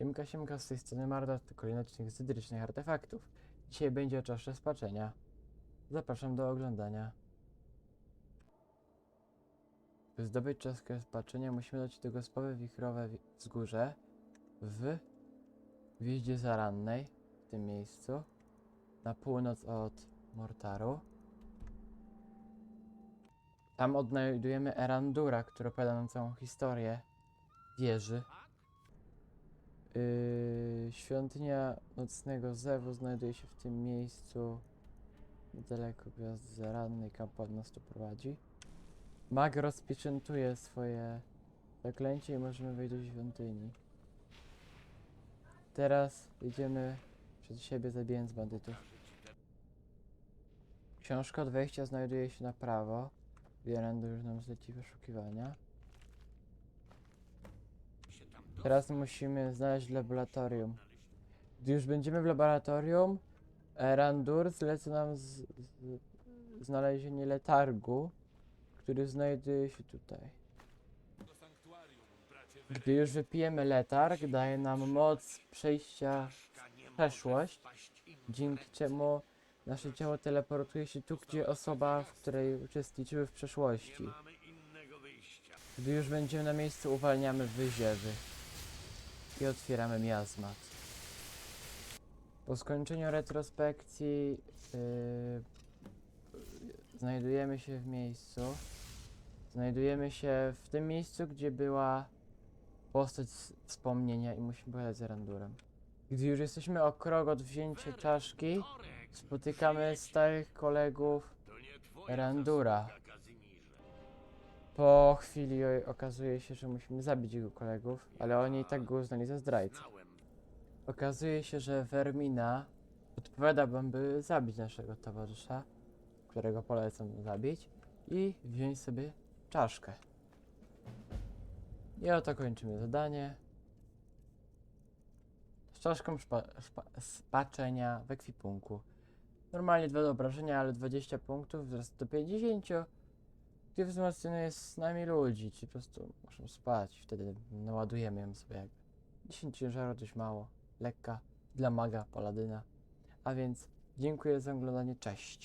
Siemka, siemka, z tej strony Marda, to kolejny odcinek z artefaktów. Dzisiaj będzie o czaszce spaczenia. Zapraszam do oglądania. By zdobyć czaszkę spaczenia musimy dać do gospowy wichrowe wi- wzgórze w gwieździe zarannej, w tym miejscu, na północ od Mortaru. Tam odnajdujemy Erandura, który opowiada nam całą historię wieży. Yy, świątynia Nocnego Zewu znajduje się w tym miejscu niedaleko Gwiazdy Zarannej. Kapłan nas tu prowadzi. Mag rozpieczętuje swoje zaklęcie i możemy wejść do świątyni. Teraz idziemy przed siebie zabijając bandytów. Książka od wejścia znajduje się na prawo. Wierendu już nam zleci wyszukiwania. Teraz musimy znaleźć laboratorium. Gdy już będziemy w laboratorium, Randur zleca nam z, z, znalezienie letargu, który znajduje się tutaj. Gdy już wypijemy letarg, daje nam moc przejścia w przeszłość, dzięki czemu nasze ciało teleportuje się tu, gdzie osoba, w której uczestniczyły w przeszłości. Gdy już będziemy na miejscu, uwalniamy wyziewy i otwieramy miazmat. Po skończeniu retrospekcji yy, znajdujemy się w miejscu. Znajdujemy się w tym miejscu, gdzie była postać z wspomnienia i musimy pojechać za Randurem. Gdy już jesteśmy o krok od wzięcia czaszki, spotykamy starych kolegów Randura. Po chwili okazuje się, że musimy zabić jego kolegów, ale oni i tak go uznali za zdrajcę. Okazuje się, że Vermina odpowiada by zabić naszego towarzysza, którego polecam zabić, i wziąć sobie czaszkę. I oto kończymy zadanie. Z czaszką spaczenia w ekwipunku. Normalnie dwa do obrażenia, ale 20 punktów wzrost do 50. Gdy wzmocniony jest z nami ludzi, ci po prostu muszą spać, wtedy naładujemy ją sobie jakby. 10 ciężaru dość mało, lekka dla maga, paladyna. A więc dziękuję za oglądanie, cześć.